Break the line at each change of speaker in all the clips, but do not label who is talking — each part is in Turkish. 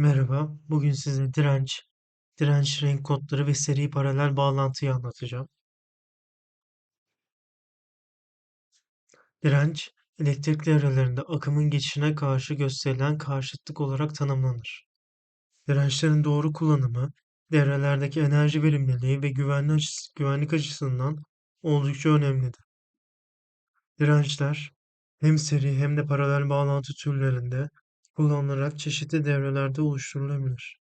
Merhaba, bugün size direnç, direnç renk kodları ve seri paralel bağlantıyı anlatacağım. Direnç, elektrik devrelerinde akımın geçişine karşı gösterilen karşıtlık olarak tanımlanır. Dirençlerin doğru kullanımı, devrelerdeki enerji verimliliği ve güvenlik, açısı, güvenlik açısından oldukça önemlidir. Dirençler, hem seri hem de paralel bağlantı türlerinde kullanılarak çeşitli devrelerde oluşturulabilir.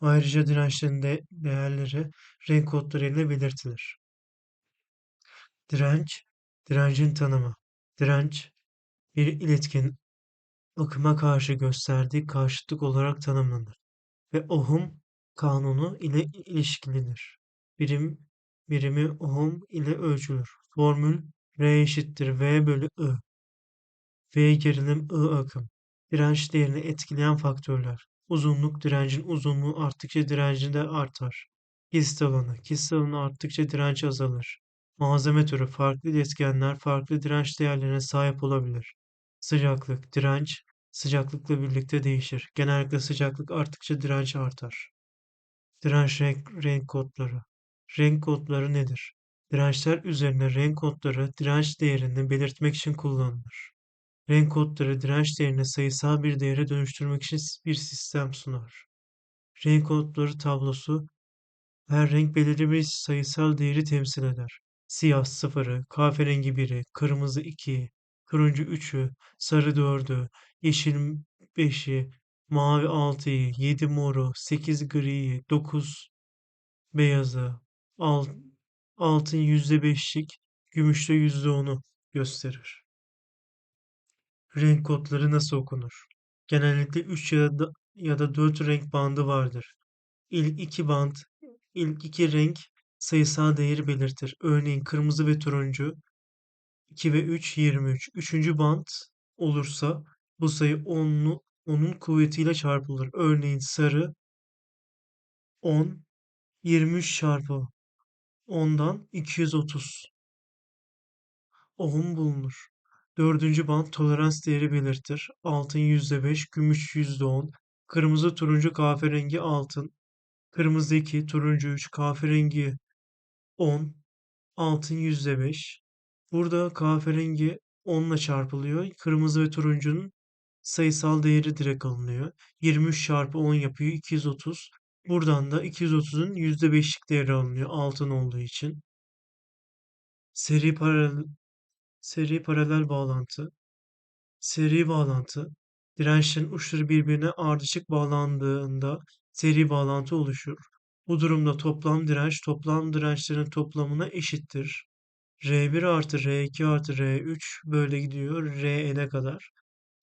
Ayrıca dirençlerin de değerleri renk kodları ile belirtilir. Direnç, direncin tanımı. Direnç, bir iletkenin akıma karşı gösterdiği karşıtlık olarak tanımlanır ve Ohm kanunu ile ilişkilidir. Birim, birimi Ohm ile ölçülür. Formül R eşittir V bölü I. V gerilim I akım. Direnç değerini etkileyen faktörler. Uzunluk direncin uzunluğu arttıkça direnci de artar. Kesit alanı. Kesit alanı arttıkça direnç azalır. Malzeme türü farklı iletkenler farklı direnç değerlerine sahip olabilir. Sıcaklık, direnç sıcaklıkla birlikte değişir. Genellikle sıcaklık arttıkça direnç artar. Direnç renk, renk kodları. Renk kodları nedir? Dirençler üzerine renk kodları direnç değerini belirtmek için kullanılır. Renk kodları direnç değerini sayısal bir değere dönüştürmek için bir sistem sunar. Renk kodları tablosu her renk belirli bir sayısal değeri temsil eder. Siyah sıfırı, kahverengi biri, kırmızı iki, turuncu üçü, sarı dördü, yeşil beşi, mavi altıyı, yedi moru, sekiz griyi, dokuz beyazı, alt, altın yüzde beşlik, gümüşte yüzde onu gösterir. Renk kodları nasıl okunur? Genellikle 3 ya da, ya da 4 renk bandı vardır. İlk iki band, ilk iki renk sayısal değeri belirtir. Örneğin kırmızı ve turuncu 2 ve 3 23. Üçüncü band olursa bu sayı 10'lu onun kuvvetiyle çarpılır. Örneğin sarı 10 23 çarpı 10'dan 230 ohm bulunur. Dördüncü band tolerans değeri belirtir. Altın %5, gümüş %10, kırmızı, turuncu, kahverengi altın, kırmızı 2, turuncu 3, kahverengi 10, altın %5. Burada kahverengi 10 ile çarpılıyor. Kırmızı ve turuncunun sayısal değeri direkt alınıyor. 23 çarpı 10 yapıyor 230. Buradan da 230'un %5'lik değeri alınıyor altın olduğu için. Seri paralel Seri paralel bağlantı. Seri bağlantı. Dirençlerin uçları birbirine ardışık bağlandığında seri bağlantı oluşur. Bu durumda toplam direnç toplam dirençlerin toplamına eşittir. R1 artı R2 artı R3 böyle gidiyor Rn'e kadar.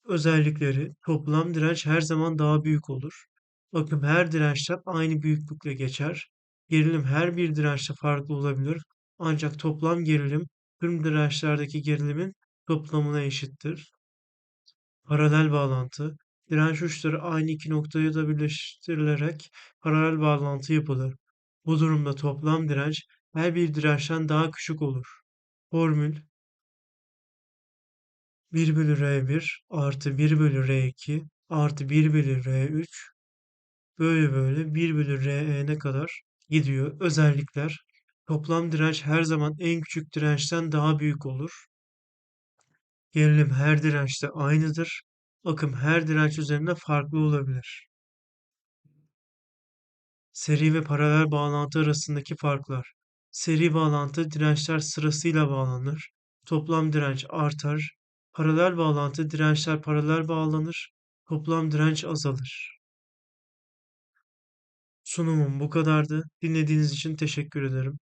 Özellikleri toplam direnç her zaman daha büyük olur. Bakın her dirençten aynı büyüklükle geçer. Gerilim her bir dirençte farklı olabilir. Ancak toplam gerilim tüm dirençlerdeki gerilimin toplamına eşittir. Paralel bağlantı. Direnç uçları aynı iki noktaya da birleştirilerek paralel bağlantı yapılır. Bu durumda toplam direnç her bir dirençten daha küçük olur. Formül 1 bölü R1 artı 1 bölü R2 artı 1 bölü R3 böyle böyle 1 bölü R'ne kadar gidiyor. Özellikler Toplam direnç her zaman en küçük dirençten daha büyük olur. Gerilim her dirençte aynıdır. Akım her direnç üzerinde farklı olabilir. Seri ve paralel bağlantı arasındaki farklar. Seri bağlantı dirençler sırasıyla bağlanır. Toplam direnç artar. Paralel bağlantı dirençler paralel bağlanır. Toplam direnç azalır. Sunumum bu kadardı. Dinlediğiniz için teşekkür ederim.